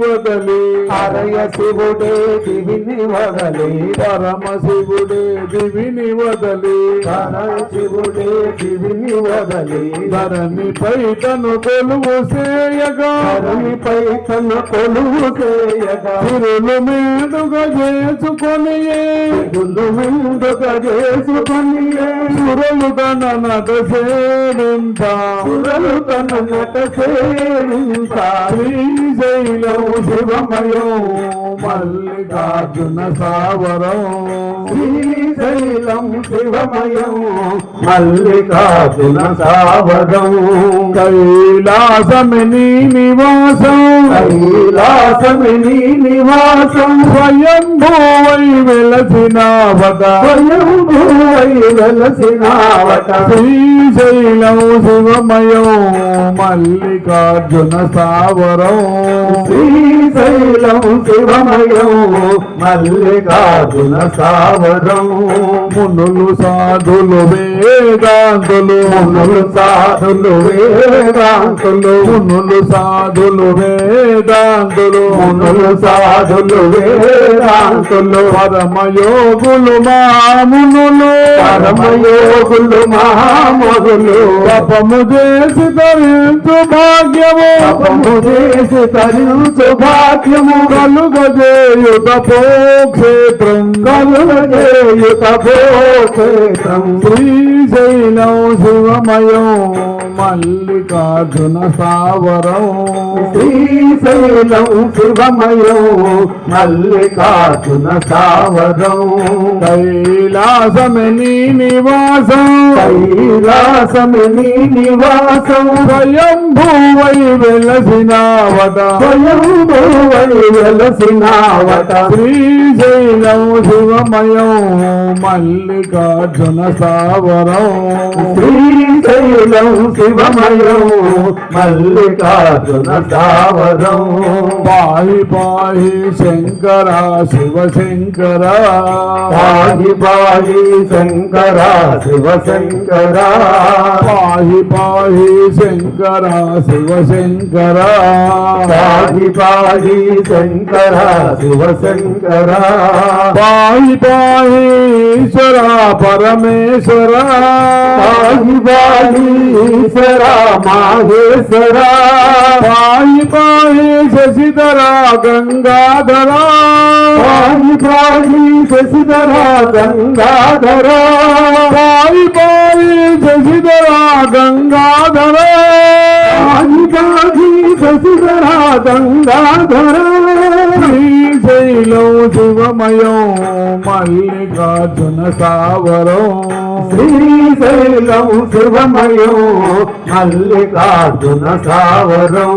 వదలి హరయ శివుడే దివిని వదలి పరమ శివుడే దివిని వదలి. హరయ శివుడే దివిని వదలి ధరణిపై తను కొలువు చేయగా. ధరణిపై తన కొలువు చేయగా. తిరులు మేడుగా చేసుకొని గుళ్ళు ముందుగా చేసుకొని సురలు తన నట సేవింత సురలు తన నట సేవింత శ్రీశైలం శివమయం మల్లికార్జున సావరం శివమయం మల్లికార్జున సావరం కైలాసమిని నివాసం. కైలాసమిని నివాసం. స్వయంభూవై వెలసినావట. స్వయంభూవై వెలసినావట. శ్రీశైలం శివమయం మల్లికార్జున సావరం శ్రీశైలం శివమయం మల్లికార్జున సావరం మునులు సాధులు వేదాంతులు మునులు సాధులు వేదాంతులు మునులు సాధులు వేదాంతులు మునులు సాధులు వేదాంతులు పరమయోగులు మామునులు పరమయోగులు మహామగులు తపము చేసి తరించు భాగ్యము. తపము చేసి తరించు భాగ్యము. కలుగజేయు తపోక్షేత్రం కలుగజేయుత క్షేత్రం. శ్రీశైలం శివమయం మల్లికార్జున సావరం శ్రీశైలం శివమయం మల్లికార్జున సావరం కైలాసమిని నివాసం. కైలాసమిని నివాసం. స్వయంభూవై వెలసినావట. స్వయంభూవై వెలసినావట. శ్రీశైలం శివమయం మల్లికార్జున సావరం శ్రీశైలం శివమయం మల్లికార్జున సావరం పాహి పాహి శంకర శివ శంకర పాహి పాహి శంకర శివ శంకర పాహి పాహి శంకర శివ శంకర పాహి పాహి శంకర శివ శంకర పాహి పాహి ఈశ్వర పరమేశ్వర పాహి పాహి ఈశ్వర మాహేశ్వర పాహి పాహి శశిధర గంగాధర. పాహి పాహి శశిధర గంగాధర. పాహి పాహి శశిధర గంగాధర. పాహి పాహి శశిధర గంగాధర. శివమయం మల్లికార్జున సావరం శ్రీశైలం శివమయం మల్లికార్జున సావరం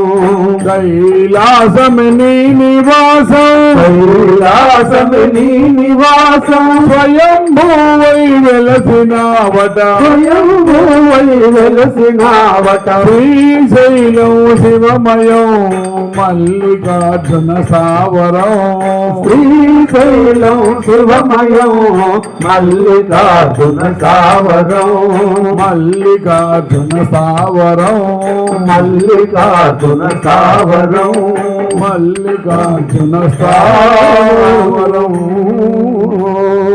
కైలాసమిని నివాసం కైలాసమిని నివాసం స్వయంభూవై వెలసినావట స్వయంభూవై వెలసినావట శ్రీశైలం శివమయం మల్లికార్జున సావరం శ్రీశైలం శివమయం మల్లికార్జున సావరం మల్లికార్జున సావరం మల్లికార్జున సావరం మల్లికార్జున సావరం